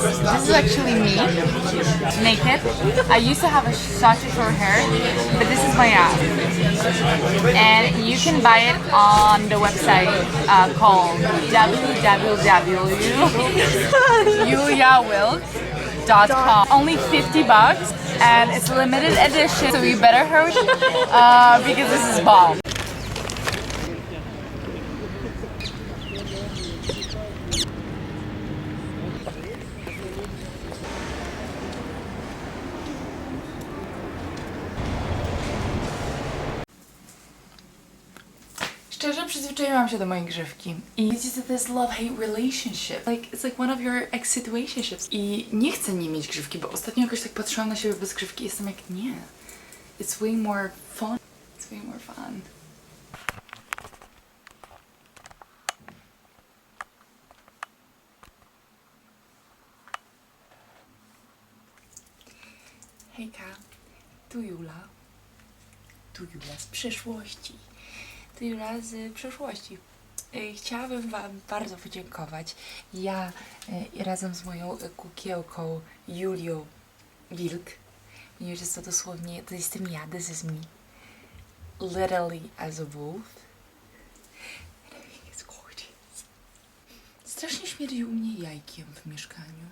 This is actually me, naked. I used to have a such short hair, but this is my ass. And you can buy it on the website uh, called www.yuliawilk.com. Only 50 bucks, and it's limited edition, so you better hurry uh, because this is bomb. Przyzwyczaiłam się do mojej grzywki. I co to jest love-hate relationship. Like, it's like one of your ex situationships. I nie chcę nie mieć grzywki, bo ostatnio jakoś tak patrzyłam na siebie bez grzywki i jestem jak, nie. It's way more fun. It's way more fun. Hejka, tu Jula. Tu Jula z przeszłości. Jula z przeszłości. Y, Chciałabym Wam bardzo podziękować. Ja y, razem z moją kukiełką Julią Wilk, ponieważ jest to dosłownie, to jestem ja, this is me. Literally as a wolf. Everything is gorgeous. Strasznie śmierdzi u mnie jajkiem w mieszkaniu.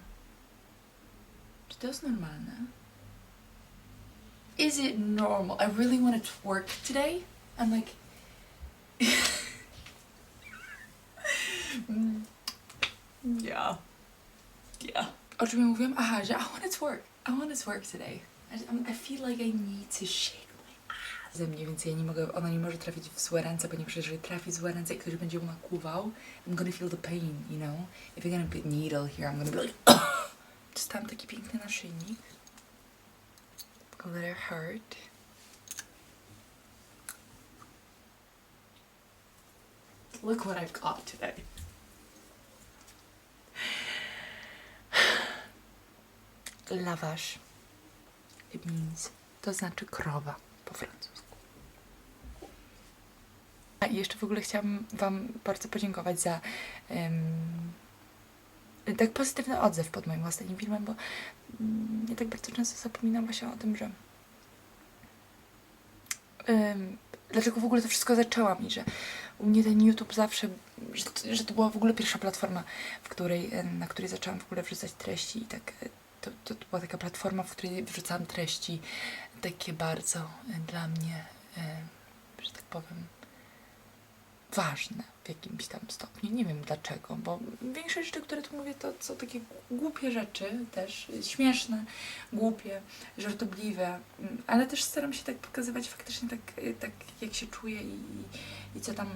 Czy to jest normalne? Is it normal? I really want to twerk today. I'm like, yeah. O czym ja mówiłam? Aha, że I want to twerk. I want to twerk today. I, I'm- um, feel like I need to shake my ass. Ze mnie, więc ja nie mogę, ona nie może trafić w złe ręce, ponieważ jeżeli trafi w złe ręce i ktoś będzie ją nakłuwał, I'm gonna feel the pain, you know? If you're gonna put needle here, I'm gonna be like, Dostałam taki piękny naszyjnik. Glitter heart. Look what I've got today. Lawash. It means, to znaczy krowa po francusku. A jeszcze w ogóle chciałam Wam bardzo podziękować za em, tak pozytywny odzew pod moim ostatnim filmem, bo mm, ja tak bardzo często zapominam właśnie o tym, że em, dlaczego w ogóle to wszystko zaczęłam i że u mnie ten YouTube zawsze, że że to była w ogóle pierwsza platforma, w której, na której zaczęłam w ogóle wrzucać treści i tak to, to, to była taka platforma, w której wrzucałam treści takie bardzo e, dla mnie, e, że tak powiem, ważne w jakimś tam stopniu. Nie wiem dlaczego, bo większość rzeczy, które tu mówię, to są takie głupie rzeczy też, śmieszne, głupie, żartobliwe, mm, ale też staram się tak pokazywać faktycznie tak, y, tak jak się czuję i, i co tam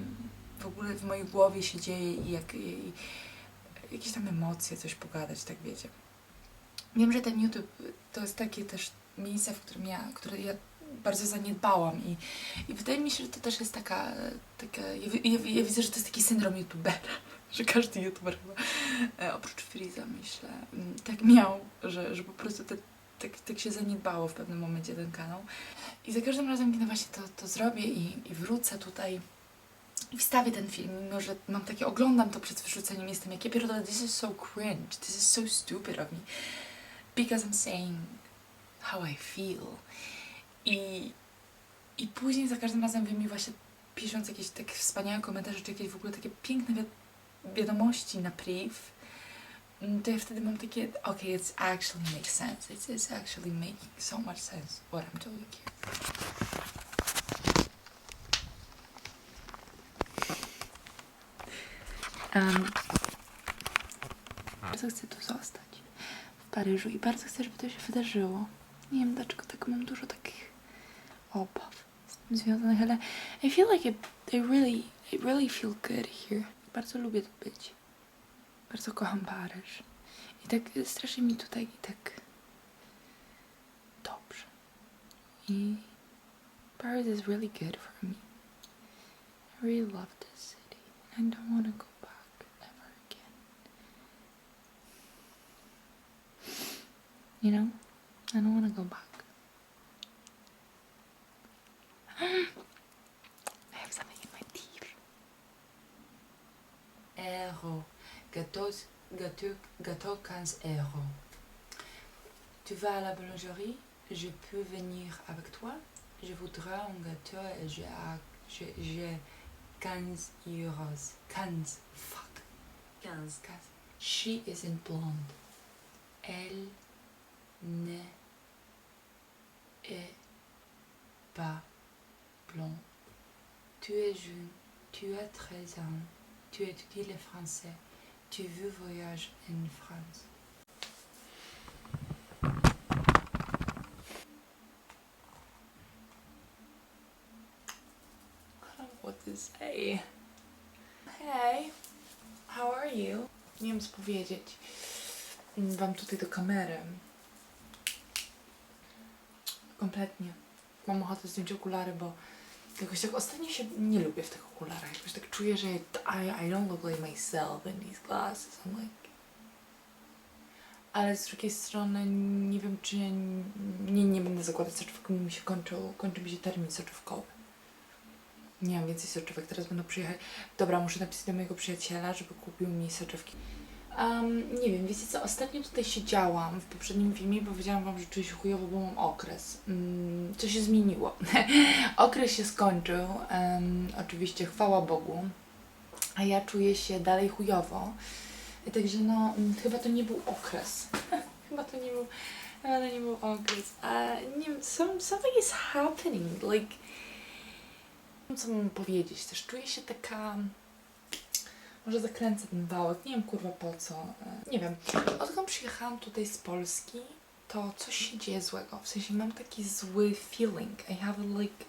w ogóle w mojej głowie się dzieje i, jak, i jakieś tam emocje, coś pogadać, tak wiecie. Wiem, że ten YouTube to jest takie też miejsce, w którym ja, które ja bardzo zaniedbałam i, i wydaje mi się, że to też jest taka, taka ja, ja, ja widzę, że to jest taki syndrom youtubera, że każdy youtuber chyba, e, oprócz Freeza myślę, mm, tak miał, że, że po prostu te, tak, tak się zaniedbało w pewnym momencie ten kanał. I za każdym razem, kiedy właśnie to, to zrobię i, i wrócę tutaj i wstawię ten film, mimo że mam takie, oglądam to przed wyrzuceniem, jestem jak ja pierdolę, this is so cringe, this is so stupid of me, because I'm saying how I feel. I, I później za każdym razem wy mi właśnie pisząc jakieś takie wspaniałe komentarze, czy jakieś w ogóle takie piękne wi wiadomości na priv, mm, to ja wtedy mam takie, okay, it's actually makes sense. It's, it's actually making so much sense what I'm doing here. Um, bardzo chcę tu zostać Paryżu i bardzo chcę, żeby to się wydarzyło. Nie wiem dlaczego tak mam dużo takich obaw z tym związanych, ale I feel like it, I really, I really feel good here. Bardzo lubię tu być. Bardzo kocham Paryż. I tak strasznie mi tutaj tak dobrze. I Paris is really good for me. I really love this city. I don't want to go You know? I don't want to go back. I have something in my teeth. Ero, 14, gâteau, gâteau 15 euros. Tu vas à la boulangerie, je peux venir avec toi. Je voudrais un gâteau et j'ai j'ai- j'ai 15 euros. 15, fuck. 15. 15. She isn't blonde. Elle ne est pas blonde. Tu es jeune, tu as 13 ans, tu étudies le français, tu veux voyager en France. What to say? Hey, how are you? Nie wiem co powiedzieć wam tutaj do kamery. Kompletnie. Mam ochotę zdjąć okulary, bo jakoś tak ostatnio się nie lubię w tych okularach. Jakoś tak czuję, że I, I don't look like myself in these glasses. I'm like... Ale z drugiej strony nie wiem, czy nie, nie będę zakładać soczewek, mi się kończył, kończy mi się termin soczewkowy. Nie mam więcej soczewek, teraz będą przyjechać. Dobra, muszę napisać do mojego przyjaciela, żeby kupił mi soczewki. Um, nie wiem, wiecie co, ostatnio tutaj siedziałam w poprzednim filmie, bo powiedziałam wam, że czuję się chujowo, bo mam okres. Um, co się zmieniło? okres się skończył, um, oczywiście chwała Bogu, a ja czuję się dalej chujowo. I Także no, mm, chyba to nie był okres. chyba to nie był, chyba to nie był okres. A nie wiem, some, something is happening, like... Co mam powiedzieć, też czuję się taka... Może zakręcę ten wałek, nie wiem kurwa po co. E, Nie wiem. Odkąd przyjechałam tutaj z Polski, to coś się dzieje złego. W sensie mam taki zły feeling. I have a like.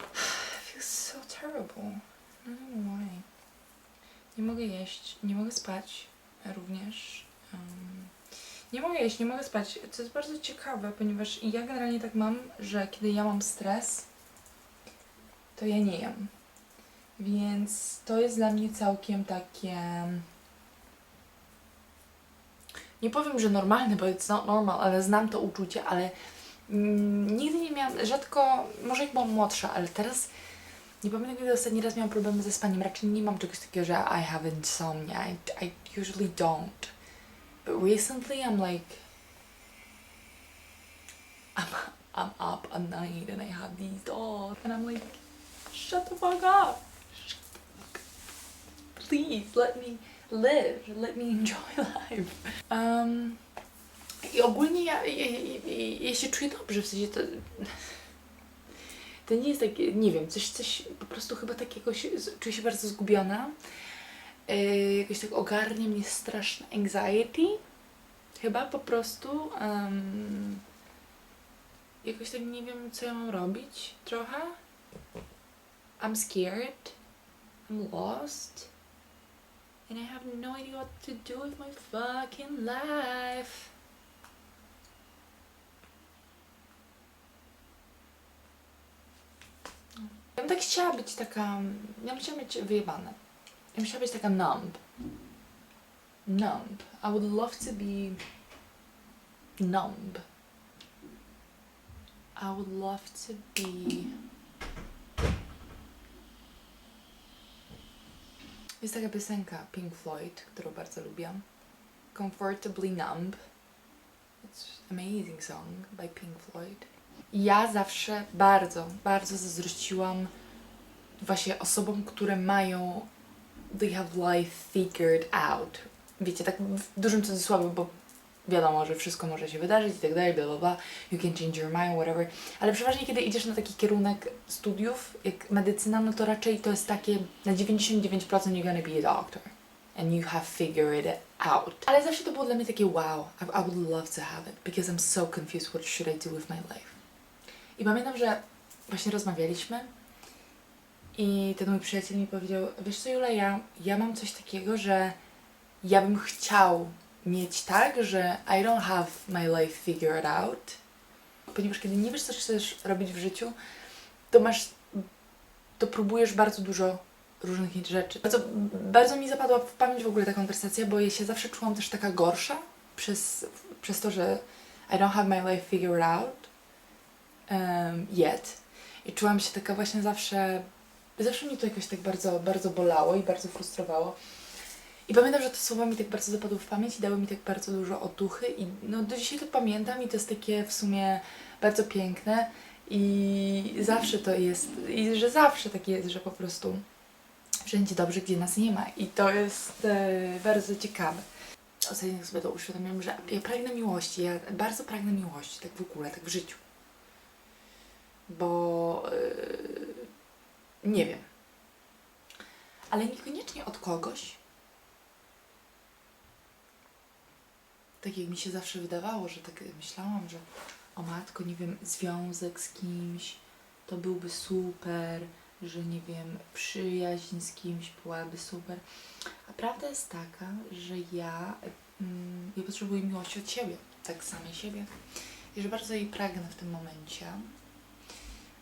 I feel so terrible. I don't know why. Nie mogę jeść, nie mogę spać również. Um, nie mogę jeść, nie mogę spać. Co jest bardzo ciekawe, ponieważ ja generalnie tak mam, że kiedy ja mam stres, to ja nie jem. Więc to jest dla mnie całkiem takie. Nie powiem, że normalne, bo it's not normal, ale znam to uczucie, ale mm, nigdy nie miałam, rzadko, może jak byłam młodsza, ale teraz nie pamiętam, kiedy ostatni raz miałam problemy ze spaniem. Raczej nie mam czegoś takiego, że I have insomnia. I, I usually don't. But recently I'm like. I'm, I'm up at night and I have these thoughts and I'm like, shut the fuck up. Shut the fuck up. Please let me live. Let me enjoy life. Um, I ogólnie ja, ja, ja, ja się czuję dobrze, w sensie to... To nie jest takie, nie wiem, coś, coś po prostu chyba takiego czuję się bardzo zgubiona. Yy, jakoś tak ogarnia mnie straszna anxiety. Chyba po prostu. Um, jakoś tak nie wiem, co ja mam robić trochę. I'm scared. I'm lost. And I have no idea what to do with my fucking life. Ja bym tak chciała być taka. Ja bym chciała mieć wyjebane. Ja bym chciała być taka numb. Numb. I would love to be numb. I would love to be. Jest taka piosenka Pink Floyd, którą bardzo lubię. Comfortably Numb. It's amazing song by Pink Floyd. Ja zawsze bardzo, bardzo zazdrościłam właśnie osobom, które mają they have life figured out. Wiecie, tak w dużym cudzysłowie, bo wiadomo, że wszystko może się wydarzyć i tak dalej, bla bla bla, you can change your mind, whatever. Ale przeważnie, kiedy idziesz na taki kierunek studiów, jak medycyna, no to raczej to jest takie na 99% you're gonna be a doctor. And you have figured it out. Ale zawsze to było dla mnie takie wow, I, I would love to have it, because I'm so confused what should I do with my life. I pamiętam, że właśnie rozmawialiśmy i ten mój przyjaciel mi powiedział, wiesz co Jula, ja, ja mam coś takiego, że ja bym chciał mieć tak, że I don't have my life figured out, ponieważ kiedy nie wiesz, co chcesz robić w życiu, to masz, to próbujesz bardzo dużo różnych rzeczy. Bardzo, bardzo mi zapadła w pamięć w ogóle ta konwersacja, bo ja się zawsze czułam też taka gorsza przez, przez to, że I don't have my life figured out um, yet. I czułam się taka właśnie zawsze, zawsze mnie to jakoś tak bardzo, bardzo bolało i bardzo frustrowało. I pamiętam, że te słowa mi tak bardzo zapadły w pamięć i dały mi tak bardzo dużo otuchy i no do dzisiaj to pamiętam i to jest takie w sumie bardzo piękne i zawsze to jest, i że zawsze tak jest, że po prostu wszędzie dobrze, gdzie nas nie ma i to jest e, bardzo ciekawe. Ostatnio sobie to uświadomiłam, że ja pragnę miłości, ja bardzo pragnę miłości, tak w ogóle, tak w życiu. Bo e, nie wiem. Ale niekoniecznie od kogoś, tak jak mi się zawsze wydawało, że tak myślałam, że o matko, nie wiem, związek z kimś to byłby super, że nie wiem, przyjaźń z kimś byłaby super. A prawda jest taka, że ja, mm, ja potrzebuję miłości od siebie, tak samej siebie. I że bardzo jej pragnę w tym momencie.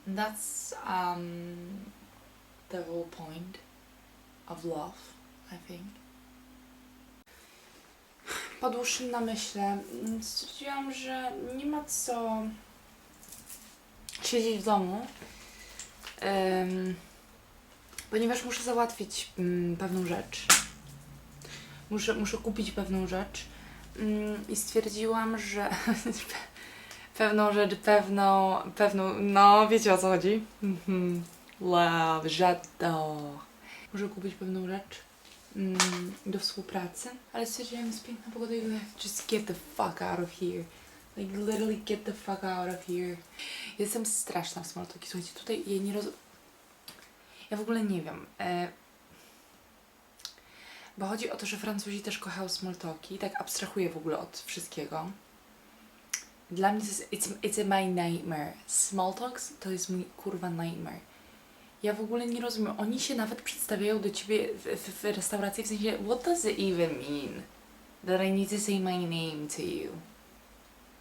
That's um, the whole point of love, I think po dłuższym namyśle mm, stwierdziłam, że nie ma co siedzieć w domu, em, ponieważ muszę załatwić mm, pewną rzecz. Muszę, muszę kupić pewną rzecz mm, i stwierdziłam, że pewną rzecz, pewną, pewną, no wiecie o co chodzi. Mhm. Love, j'adore. Muszę kupić pewną rzecz do współpracy, ale stwierdziłam, jest piękna pogoda i just get the fuck out of here. Like literally get the fuck out of here. Jestem straszna w small talki. Słuchajcie, tutaj ja nie roz... Ja w ogóle nie wiem. E... Bo chodzi o to, że Francuzi też kochają small talki. Tak abstrahuję w ogóle od wszystkiego. Dla mnie to jest it's, it's my nightmare. Small to jest mój kurwa nightmare. Ja w ogóle nie rozumiem. Oni się nawet przedstawiają do ciebie w, w, w restauracji w sensie, what does it even mean? That I need to say my name to you.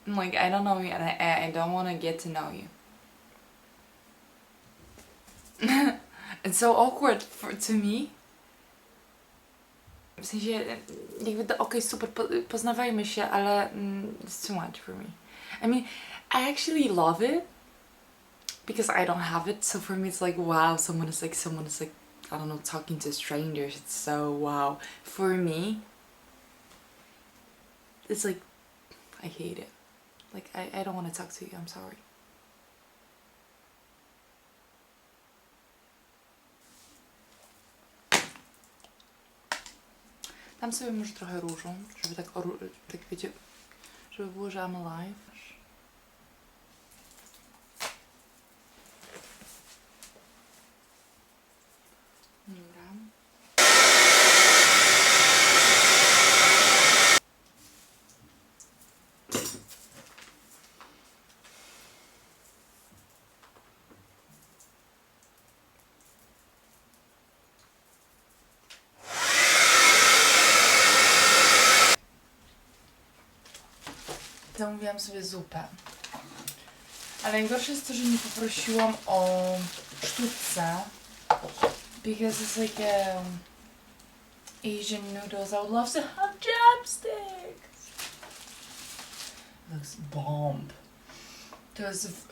I'm like, I don't know you and I, I don't want to get to know you. It's so awkward for, to me. W sensie, jakby, okej, super, po, poznawajmy się, ale mm, it's too much for me. I mean, I actually love it because I don't have it. So for me, it's like wow, someone is like someone is like I don't know talking to strangers. It's so wow. For me, it's like I hate it. Like I, I don't want to talk to you. I'm sorry. Dam sobie może trochę różą, żeby tak, tak wiecie, żeby było, że I'm alive. Zamówiłam sobie zupę. Ale najgorsze jest to, że nie poprosiłam o sztuce. Because it's like um, Asian noodles. I would love to have chopsticks. Looks bomb. To jest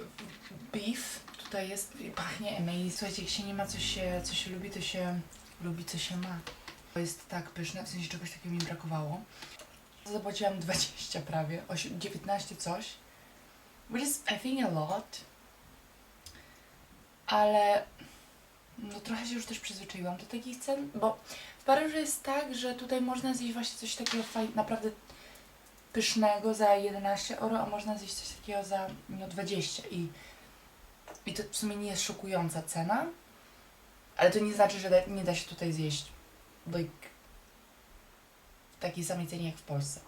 beef. Tutaj jest pachnie amazing. Słuchajcie, jak się nie ma co się, co się lubi, to się lubi co się ma. To jest tak pyszne, w sensie czegoś takiego mi brakowało. Zapłaciłam 20 prawie, osie- 19 coś. Which is I think a lot. Ale no trochę się już też przyzwyczaiłam do takich cen, bo w Paryżu jest tak, że tutaj można zjeść właśnie coś takiego faj- naprawdę pysznego za 11 euro, a można zjeść coś takiego za no, 20 i, i to w sumie nie jest szokująca cena, ale to nie znaczy, że da, nie da się tutaj zjeść like, takiej samej cenie jak w Polsce.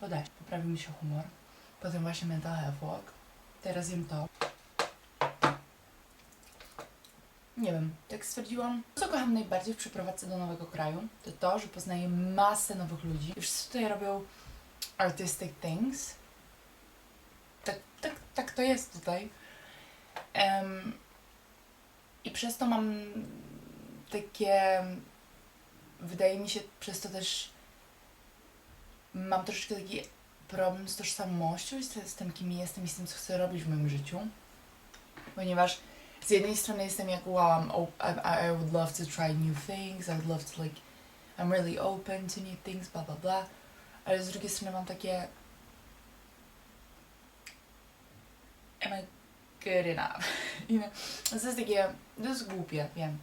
Bo da się, poprawił mi się humor. Potem właśnie mental health walk. Teraz jem to. Nie wiem, tak stwierdziłam. Co kocham najbardziej w przeprowadzce do nowego kraju, to to, że poznaję masę nowych ludzi. I wszyscy tutaj robią artistic things. Tak, tak, tak to jest tutaj. Em, I przez to mam takie... Wydaje mi się, przez to też mam troszeczkę taki problem z tożsamością i z, z tym, kim jestem i z tym, co chcę robić w moim życiu. Ponieważ z jednej strony jestem jak wow, I'm I, I would love to try new things, I would love to like I'm really open to new things, bla bla bla. Ale z drugiej strony mam takie am I good enough? You know? To jest takie, to jest głupie, wiem.